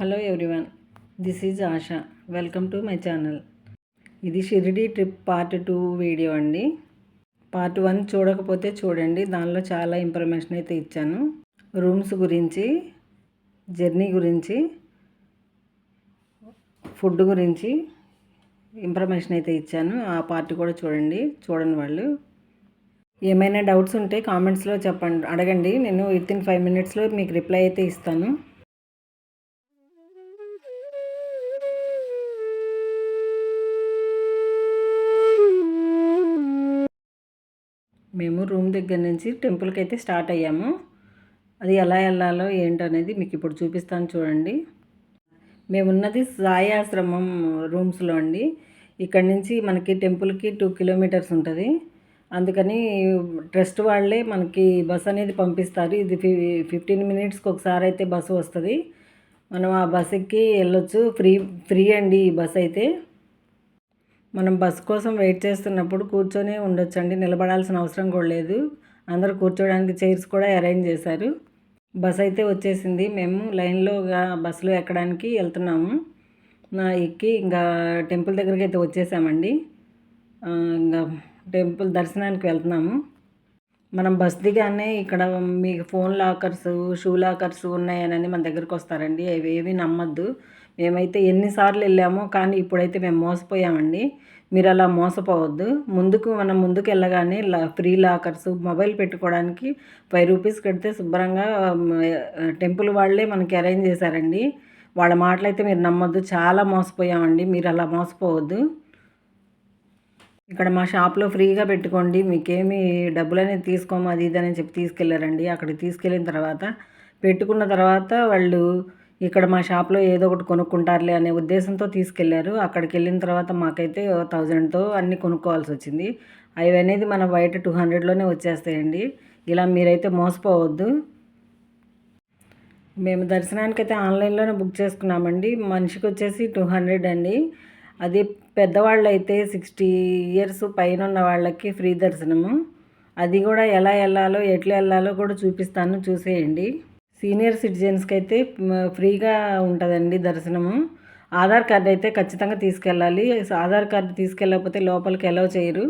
Hello everyone this is Asha. Welcome to my channel. ఇది Shirdi trip part two video అండి. Part one చూడకపోతే చూడండి దానిలో చాలా ఇన్ఫర్మేషన్ అయితే ఇచ్చాను. రూమ్స్ గురించి జర్నీ గురించి ఫుడ్ గురించి ఇన్ఫర్మేషన్ అయితే ఇచ్చాను. ఆ పార్ట్ కూడా చూడండి చూడని వాళ్ళు. ఏమైనా డౌట్స్ ఉంటే కామెంట్స్లో చెప్పండి అడగండి. నేను విత్ ఇన్ ఫైవ్ మినిట్స్లో మీకు రిప్లై అయితే ఇస్తాను. మేము రూమ్ దగ్గర నుంచి టెంపుల్కి అయితే స్టార్ట్ అయ్యాము. అది ఎలా వెళ్ళాలో ఏంటనేది మీకు ఇప్పుడు చూపిస్తాను చూడండి. మేమున్నది సాయి ఆశ్రమం రూమ్స్లో అండి. ఇక్కడ నుంచి మనకి టెంపుల్కి టూ కిలోమీటర్స్ ఉంటుంది. అందుకని ట్రస్ట్ వాళ్ళే మనకి బస్ అనేది పంపిస్తారు. ఇది ఫి ఫిఫ్టీన్ మినిట్స్కి ఒకసారి అయితే బస్సు వస్తుంది. మనం ఆ బస్ ఎక్కి వెళ్ళొచ్చు. ఫ్రీ ఫ్రీ అండి ఈ బస్ అయితే. మనం బస్ కోసం వెయిట్ చేస్తున్నప్పుడు కూర్చొని ఉండొచ్చండి. నిలబడాల్సిన అవసరం కూడా లేదు. అందరూ కూర్చోడానికి చైర్స్ కూడా అరేంజ్ చేశారు. బస్ అయితే వచ్చేసింది. మేము లైన్లో బస్సులో ఎక్కడానికి వెళ్తున్నాము. నా ఎక్కి ఇంకా టెంపుల్ దగ్గరికి అయితే వచ్చేసామండి. ఇంకా టెంపుల్ దర్శనానికి వెళ్తున్నాము. మనం బస్ దిగానే ఇక్కడ మీకు ఫోన్ లాకర్స్ షూ లాకర్స్ ఉన్నాయని మన దగ్గరకు వస్తారండి. అవి ఏవి నమ్మద్దు. మేమైతే ఎన్నిసార్లు వెళ్ళామో కానీ ఇప్పుడైతే మేము మోసపోయామండి. మీరు అలా మోసపోవద్దు. ముందుకు మనం ముందుకు వెళ్ళగానే ఫ్రీ లాకర్స్ మొబైల్ పెట్టుకోవడానికి ఫైవ్ రూపీస్ కడితే శుభ్రంగా టెంపుల్ వాళ్ళే మనకి అరేంజ్ చేశారండి. వాళ్ళ మాటలైతే మీరు నమ్మొద్దు. చాలా మోసపోయామండి. మీరు అలా మోసపోవద్దు. ఇక్కడ మా షాప్లో ఫ్రీగా పెట్టుకోండి. మీకేమి డబ్బులు అనేది తీసుకోము. అది ఇది అని చెప్పి తీసుకెళ్ళారండి. అక్కడికి తీసుకెళ్ళిన తర్వాత పెట్టుకున్న తర్వాత వాళ్ళు ఇక్కడ మా షాప్లో ఏదో ఒకటి కొనుక్కుంటారులే అనే ఉద్దేశంతో తీసుకెళ్ళారు. అక్కడికి వెళ్ళిన తర్వాత మాకైతే థౌజండ్తో అన్నీ కొనుక్కోవాల్సి వచ్చింది అవి అనేది మన బయట టూ హండ్రెడ్లోనే వచ్చేస్తాయండి. ఇలా మీరైతే మోసపోవద్దు. మేము దర్శనానికి అయితే ఆన్లైన్లోనే బుక్ చేసుకున్నామండి. మనిషికి వచ్చేసి టూ హండ్రెడ్ అండి. అది పెద్దవాళ్ళు అయితే సిక్స్టీ ఇయర్స్ పైన ఉన్న వాళ్ళకి ఫ్రీ దర్శనము. అది కూడా ఎలా వెళ్ళాలో ఎట్లా వెళ్ళాలో కూడా చూపిస్తాను చూసేయండి. సీనియర్ సిటిజన్స్కి అయితే ఫ్రీగా ఉంటుందండి దర్శనము ఆధార్ కార్డు అయితే ఖచ్చితంగా తీసుకెళ్ళాలి. ఆధార్ కార్డు తీసుకెళ్ళకపోతే లోపలికి ఎలవ్ చేయరు.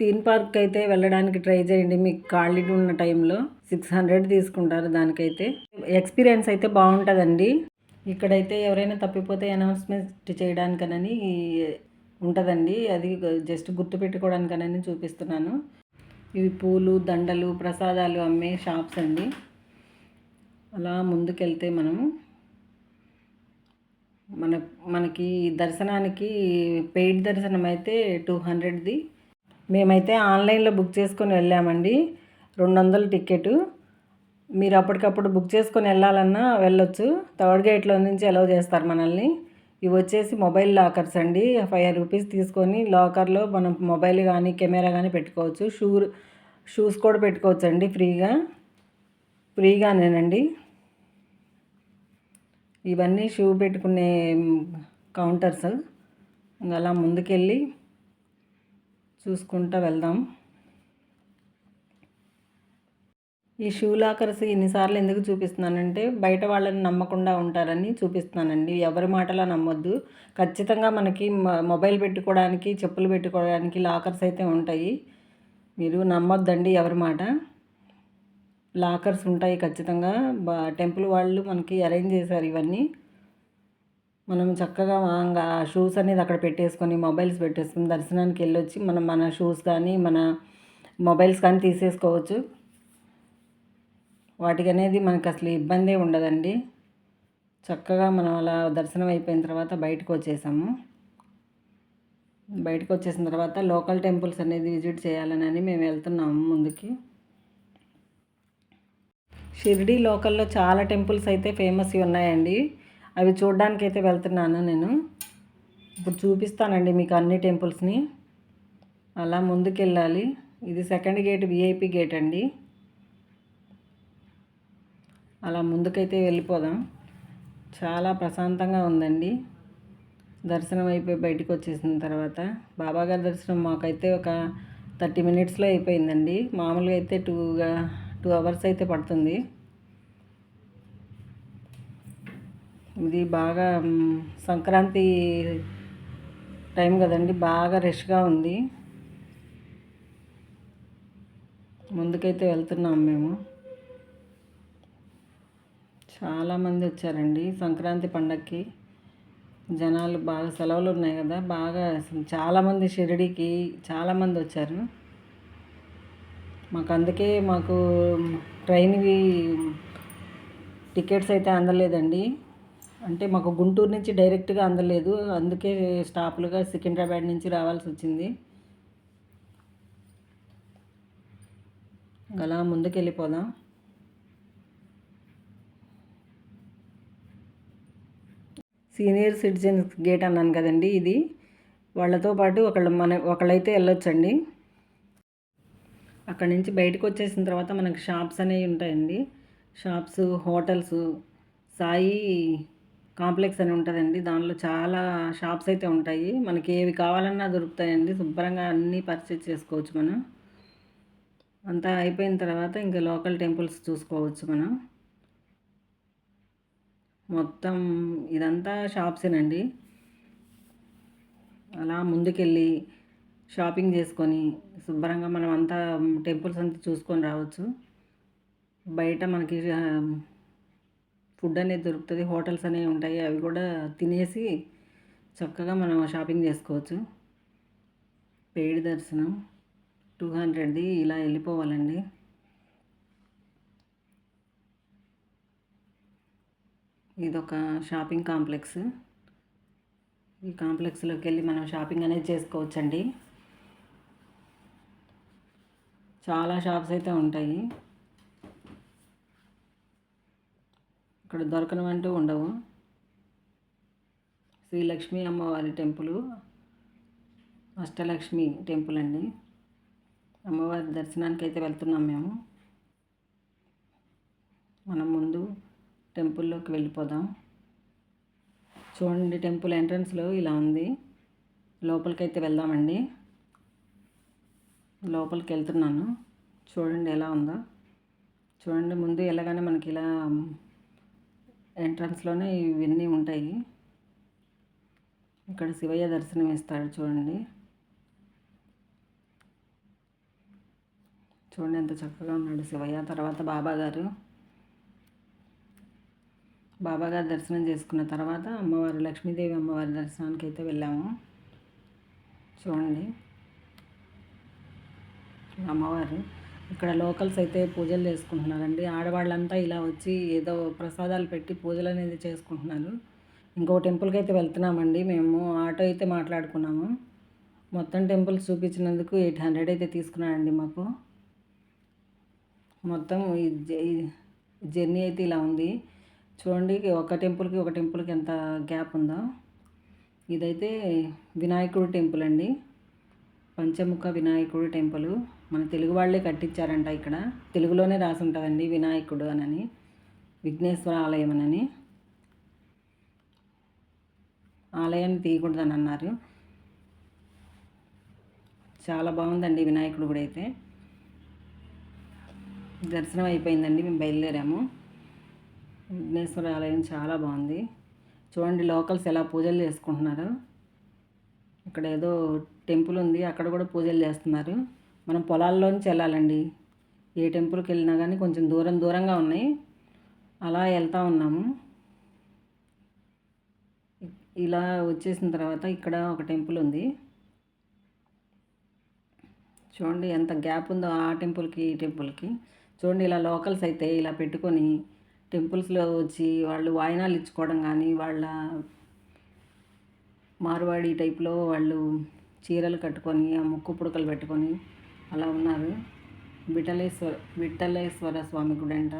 థీమ్ పార్క్ అయితే వెళ్ళడానికి ట్రై చేయండి. మీకు ఖాళీ ఉన్న టైంలో సిక్స్ హండ్రెడ్ తీసుకుంటారు దానికైతే. ఎక్స్పీరియన్స్ అయితే బాగుంటుందండి. ఇక్కడైతే ఎవరైనా తప్పిపోతే అనౌన్స్మెంట్ చేయడానికనని ఉంటుందండి. అది జస్ట్ గుర్తుపెట్టుకోవడానికనని చూపిస్తున్నాను. ఇవి పూలు దండలు ప్రసాదాలు అమ్మే షాప్స్ అండి. అలా ముందుకెళ్తే మనము మన మనకి దర్శనానికి పెయిడ్ దర్శనం అయితే టూ హండ్రెడ్ది. మేమైతే ఆన్లైన్లో బుక్ చేసుకొని వెళ్ళామండి. రెండు వందల టికెట్ మీరు అప్పటికప్పుడు బుక్ చేసుకొని వెళ్ళాలన్నా వెళ్ళొచ్చు. థర్డ్ గేట్లో నుంచి అలౌ చేస్తారు మనల్ని. ఇవి వచ్చేసి మొబైల్ లాకర్స్ అండి. ఫైవ్ రూపీస్ తీసుకొని లాకర్లో మనం మొబైల్ కానీ కెమెరా కానీ పెట్టుకోవచ్చు. షూ షూస్ కూడా పెట్టుకోవచ్చు అండి ఫ్రీగా. ఫ్రీగానేనండి. ఇవన్నీ షూ పెట్టుకునే కౌంటర్స్ అలా ముందుకెళ్ళి చూసుకుంటూ వెళ్దాం. ఈ షూ లాకర్స్ ఎన్నిసార్లు ఎందుకు చూపిస్తున్నానంటే బయట వాళ్ళని నమ్మకుండా ఉంటారని చూపిస్తున్నానండి. ఎవరి మాటలా నమ్మొద్దు. ఖచ్చితంగా మనకి మొబైల్ పెట్టుకోవడానికి చెప్పులు పెట్టుకోవడానికి లాకర్స్ అయితే ఉంటాయి. మీరు నమ్మొద్దండి ఎవరి మాట. లాకర్స్ ఉంటాయి ఖచ్చితంగా. బా టెంపుల్ వాళ్ళు మనకి అరేంజ్ చేశారు ఇవన్నీ. మనం చక్కగా షూస్ అనేది అక్కడ పెట్టేసుకొని మొబైల్స్ పెట్టేసుకొని దర్శనానికి వెళ్ళొచ్చి మనం మన షూస్ కానీ మన మొబైల్స్ కానీ తీసేసుకోవచ్చు. వాటికి అనేది మనకు అసలు ఇబ్బందే ఉండదండి. చక్కగా మనం అలా దర్శనం అయిపోయిన తర్వాత బయటకు వచ్చేసాము. బయటకు వచ్చేసిన తర్వాత లోకల్ టెంపుల్స్ అనేది విజిట్ చేయాలని మేము వెళ్తున్నాము ముందుకి. షిరిడీ లోకల్లో చాలా టెంపుల్స్ అయితే ఫేమస్ ఉన్నాయండి. అవి చూడడానికి అయితే వెళ్తున్నాను నేను. ఇప్పుడు చూపిస్తానండి మీకు అన్ని టెంపుల్స్ని అలా ముందుకెళ్ళాలి. ఇది సెకండ్ గేట్ విఐపి గేట్ అండి. అలా ముందుకైతే వెళ్ళిపోదాం. చాలా ప్రశాంతంగా ఉందండి. దర్శనం అయిపోయి బయటకు వచ్చేసిన తర్వాత. బాబాగారి దర్శనం మాకైతే ఒక థర్టీ మినిట్స్లో అయిపోయిందండి. మామూలుగా అయితే టూగా టూ అవర్స్ అయితే పడుతుంది. ఇది బాగా సంక్రాంతి టైం కదండి బాగా రష్గా ఉంది. ముందుకైతే వెళ్తున్నాం మేము. చాలామంది వచ్చారండి సంక్రాంతి పండగకి జనాలు బాగా సెలవులు ఉన్నాయి కదా బాగా చాలామంది షిరిడీకి చాలామంది వచ్చారు. మాకు అందుకే మాకు ట్రైన్వి టికెట్స్ అయితే అందలేదండి. అంటే మాకు గుంటూరు నుంచి డైరెక్ట్గా అందలేదు. అందుకే స్టాపులుగా సికింద్రాబాద్ నుంచి రావాల్సి వచ్చింది. అలా ముందుకెళ్ళిపోదాం. సీనియర్ సిటిజన్స్ గేట్ అన్నాను కదండి ఇది. వాళ్ళతో పాటు ఒకళ్ళు మన ఒకళ్ళైతే వెళ్ళొచ్చండి. అక్కడ నుంచి బయటకు వచ్చేసిన తర్వాత మనకి షాప్స్ అనేవి ఉంటాయండి. షాప్స్ హోటల్స్ సాయి కాంప్లెక్స్ అని ఉంటుందండి. దానిలో చాలా షాప్స్ అయితే ఉంటాయి. మనకి ఏవి కావాలన్నా దొరుకుతాయండి. శుభ్రంగా అన్నీ పర్చేజ్ చేసుకోవచ్చు మనం. అంతా అయిపోయిన తర్వాత ఇంకా లోకల్ టెంపుల్స్ చూసుకోవచ్చు మనం. మొత్తం ఇదంతా షాప్సేనండి. అలా ముందుకెళ్ళి షాపింగ్ చేసుకొని శుభ్రంగా మనం అంతా టెంపుల్స్ అంతా చూసుకొని రావచ్చు. బయట మనకి ఫుడ్ అనేది దొరుకుతుంది హోటల్స్ అనేవి ఉంటాయి అవి కూడా తినేసి చక్కగా మనం షాపింగ్ చేసుకోవచ్చు. పెయిడ్ దర్శనం టూ హండ్రెడ్ది ఇలా వెళ్ళిపోవాలండి. ఇదొక షాపింగ్ కాంప్లెక్స్. ఈ కాంప్లెక్స్లోకి వెళ్ళి మనం షాపింగ్ అనేది చేసుకోవచ్చండి. చాలా షాప్స్ అయితే ఉంటాయి. ఇక్కడ దొరకనవంటూ ఉండవు. శ్రీ లక్ష్మీ అమ్మవారి టెంపుల్ అష్టలక్ష్మి టెంపుల్ అండి. అమ్మవారి దర్శనానికి అయితే వెళ్తున్నాం మేము. మనం ముందు టెంపుల్లోకి వెళ్ళిపోదాం. చూడండి టెంపుల్ ఎంట్రన్స్లో ఇలా ఉంది. లోపలికి అయితే వెళ్దామండి. లోపలికి వెళ్తున్నాను చూడండి ఎలా ఉందో. చూడండి ముందు వెళ్ళగానే మనకి ఇలా ఎంట్రన్స్లోనే ఇవన్నీ ఉంటాయి. ఇక్కడ శివయ్య దర్శనం ఇస్తాడు చూడండి. చూడండి ఎంత చక్కగా ఉన్నాడు శివయ్య. తర్వాత బాబా గారు. బాబా గారు దర్శనం చేసుకున్న తర్వాత అమ్మవారు లక్ష్మీదేవి అమ్మవారి దర్శనానికి అయితే వెళ్ళాము. చూడండి. అమ్మవారు. ఇక్కడ లోకల్స్ అయితే పూజలు చేసుకుంటున్నారండి. ఆడవాళ్ళంతా ఇలా వచ్చి ఏదో ప్రసాదాలు పెట్టి పూజలు అనేది చేసుకుంటున్నారు. ఇంకో టెంపుల్కి అయితే వెళ్తున్నామండి మేము. ఆటో అయితే మాట్లాడుకున్నాము. మొత్తం టెంపుల్స్ చూపించినందుకు ఎయిట్ హండ్రెడ్ అయితే తీసుకున్నారండి మాకు. మొత్తం ఈ ఈ జర్నీ అయితే ఇలా ఉంది. చూడండి ఒక టెంపుల్కి ఒక టెంపుల్కి ఎంత గ్యాప్ ఉందో. ఇదైతే వినాయకుడు టెంపుల్ అండి. పంచముఖ వినాయకుడు టెంపుల్ మన తెలుగు వాళ్ళే కట్టించారంట ఇక్కడ. తెలుగులోనే రాసి ఉంటుందండి వినాయకుడు అనని విఘ్నేశ్వర ఆలయం అనని. ఆలయాన్ని తీయకూడదని అన్నారు చాలా బాగుందండి వినాయకుడు కూడా అయితే. దర్శనం అయిపోయిందండి మేము బయలుదేరాము. విఘ్నేశ్వర ఆలయం చాలా బాగుంది. చూడండి లోకల్స్ ఎలా పూజలు చేసుకుంటున్నారు. ఇక్కడ ఏదో టెంపుల్ ఉంది అక్కడ కూడా పూజలు చేస్తున్నారు. మనం పొలాల్లోంచి వెళ్ళాలండి. ఏ టెంపుల్కి వెళ్ళినా కానీ కొంచెం దూరం దూరంగా ఉన్నాయి. అలా వెళ్తూ ఉన్నాము. ఇలా వచ్చేసిన తర్వాత ఇక్కడ ఒక టెంపుల్ ఉంది. చూడండి ఎంత గ్యాప్ ఉందో ఆ టెంపుల్కి ఈ టెంపుల్కి. చూడండి ఇలా లోకల్స్ అయితే ఇలా పెట్టుకొని టెంపుల్స్లో వచ్చి వాళ్ళు వాయినాలు ఇచ్చుకోవడం కానీ వాళ్ళ మార్వాడి టైప్లో వాళ్ళు చీరలు కట్టుకొని ఆ ముక్కు పుడకలు పెట్టుకొని అలా ఉన్నారు. విఠలేశ్వర విఠలేశ్వర స్వామి గుడి అంట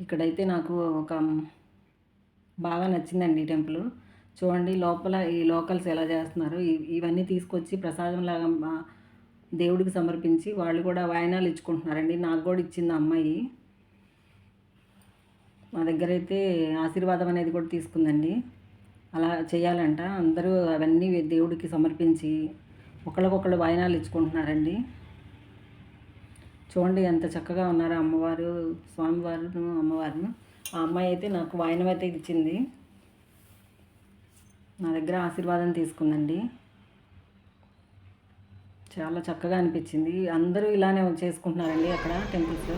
ఇక్కడైతే నాకు ఒక బాగా నచ్చిందండి ఈ టెంపుల్. చూడండి లోపల ఈ లోకల్స్ ఎలా చేస్తున్నారు. ఇవన్నీ తీసుకొచ్చి ప్రసాదం లాగా దేవుడికి సమర్పించి వాళ్ళు కూడా వాయనాలు ఇచ్చుకుంటున్నారండి. నాకు కూడా ఇచ్చింది అమ్మాయి. మా దగ్గర అయితే ఆశీర్వాదం అనేది కూడా తీసుకుందండి. అలా చేయాలంట. అందరూ అవన్నీ దేవుడికి సమర్పించి ఒకళ్ళకొకళ్ళు వాయినాలు ఇచ్చుకుంటున్నారండి. చూడండి ఎంత చక్కగా ఉన్నారు అమ్మవారు స్వామివారు అమ్మవారు ఆ అమ్మాయి అయితే నాకు వాయినం అయితే ఇచ్చింది. నా దగ్గర ఆశీర్వాదం తీసుకుందండి. చాలా చక్కగా అనిపించింది. అందరూ ఇలానే చేసుకుంటున్నారండి అక్కడ టెంపుల్స్లో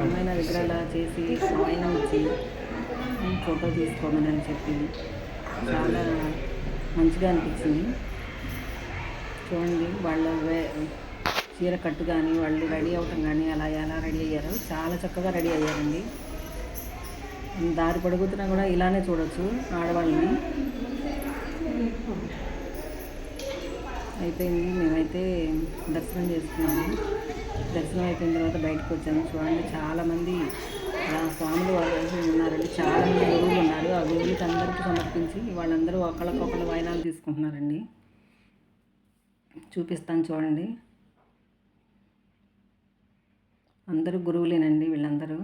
అమ్మాయి నా దగ్గర ఇలా చేసి వాయినం ఇచ్చి ఫోటో తీసుకోమని అని చెప్పి చాలా మంచిగా అనిపించింది. చూడండి వాళ్ళ వే- చీర కట్టు కానీ వాళ్ళు రెడీ అవటం కానీ అలా ఎలా రెడీ అయ్యారు. చాలా చక్కగా రెడీ అయ్యారండి. దారి పడుగుతున్నా కూడా ఇలానే చూడొచ్చు ఆడవాళ్ళని. అయిపోయింది. మేమైతే దర్శనం చేసుకున్నాము. దర్శనం అయిపోయిన తర్వాత బయటకు వచ్చాము. చూడండి చాలామంది స్వాములు వాళ్ళు ఉన్నారండి. చాలామంది గురువులు ఉన్నారు. ఆ గురువులకి అందరికీ సమర్పించి వాళ్ళందరూ ఒకళ్ళకొకళ్ళు వాయినాలు తీసుకుంటున్నారండి. చూపిస్తాను చూడండి. అందరూ గురువులేనండి వీళ్ళందరూ.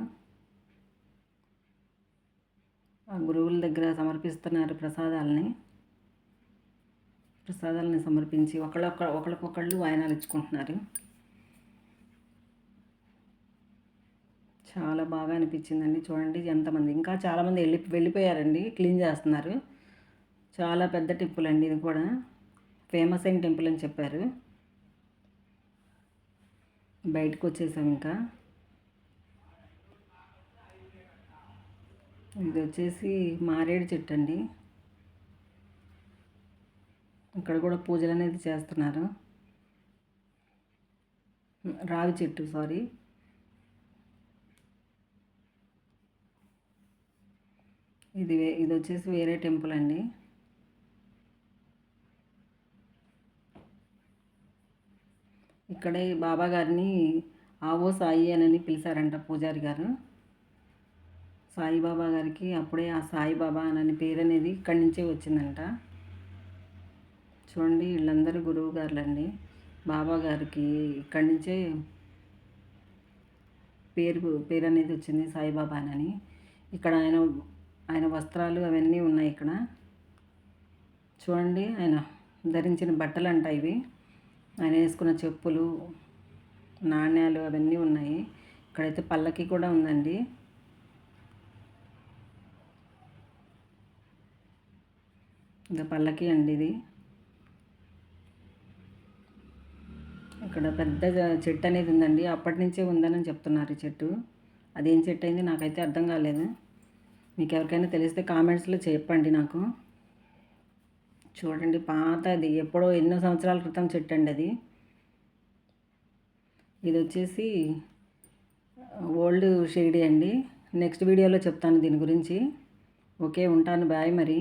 ఆ గురువుల దగ్గర సమర్పిస్తున్నారు ప్రసాదాలని. ప్రసాదాలని సమర్పించి ఒకళ్ళొక్క ఒకళ్ళకొకళ్ళు వాయనాలు ఇచ్చుకుంటున్నారు. చాలా బాగా అనిపించిందండి. చూడండి ఎంతమంది. ఇంకా చాలామంది వెళ్ళి వెళ్ళిపోయారండి. క్లీన్ చేస్తున్నారు. చాలా పెద్ద టెంపుల్ అండి ఇది కూడా. ఫేమస్ అయిన టెంపుల్ అని చెప్పారు. బయటకు వచ్చేసాం ఇంకా. ఇది వచ్చేసి మారేడు చెట్టు అండి. ఇక్కడ కూడా పూజలు అనేది చేస్తున్నారు. రావి చెట్టు సారీ. ఇది ఇది వచ్చేసి వేరే టెంపుల్ అండి. ఇక్కడే బాబా గారిని ఆవో సాయి అని పిలిచారంట పూజారి గారు. సాయిబాబా గారికి అప్పుడే ఆ సాయిబాబా అని పేరు అనేది ఇక్కడి నుంచే వచ్చిందంట. చూడండి వీళ్ళందరూ గురువు గారులండి. బాబా గారికి ఇక్కడి నుంచే పేరు పేరు అనేది వచ్చింది సాయిబాబా అని ఇక్కడ ఆయన ఆయన వస్త్రాలు అవన్నీ ఉన్నాయి ఇక్కడ. చూడండి ఆయన ధరించిన బట్టలు అంట ఇవి. ఆయన వేసుకున్న చెప్పులు నాణ్యాలు అవన్నీ ఉన్నాయి. ఇక్కడైతే పల్లకి కూడా ఉందండి. ఇంకా పల్లకి అండి ఇది. ఇక్కడ పెద్ద చెట్టు అనేది ఉందండి. అప్పటి నుంచే ఉందని చెప్తున్నారు ఈ చెట్టు. అదేం చెట్టు అయింది నాకైతే అర్థం కాలేదు. మీకు ఎవరికైనా తెలిస్తే కామెంట్స్లో చెప్పండి నాకు. చూడండి పాత అది ఎప్పుడో ఎన్నో సంవత్సరాల క్రితం చెట్టు అండి అది. ఇది వచ్చేసి ఓల్డ్ షేడీ అండి. నెక్స్ట్ వీడియోలో చెప్తాను దీని గురించి. ఓకే ఉంటాను బాయ్ మరి.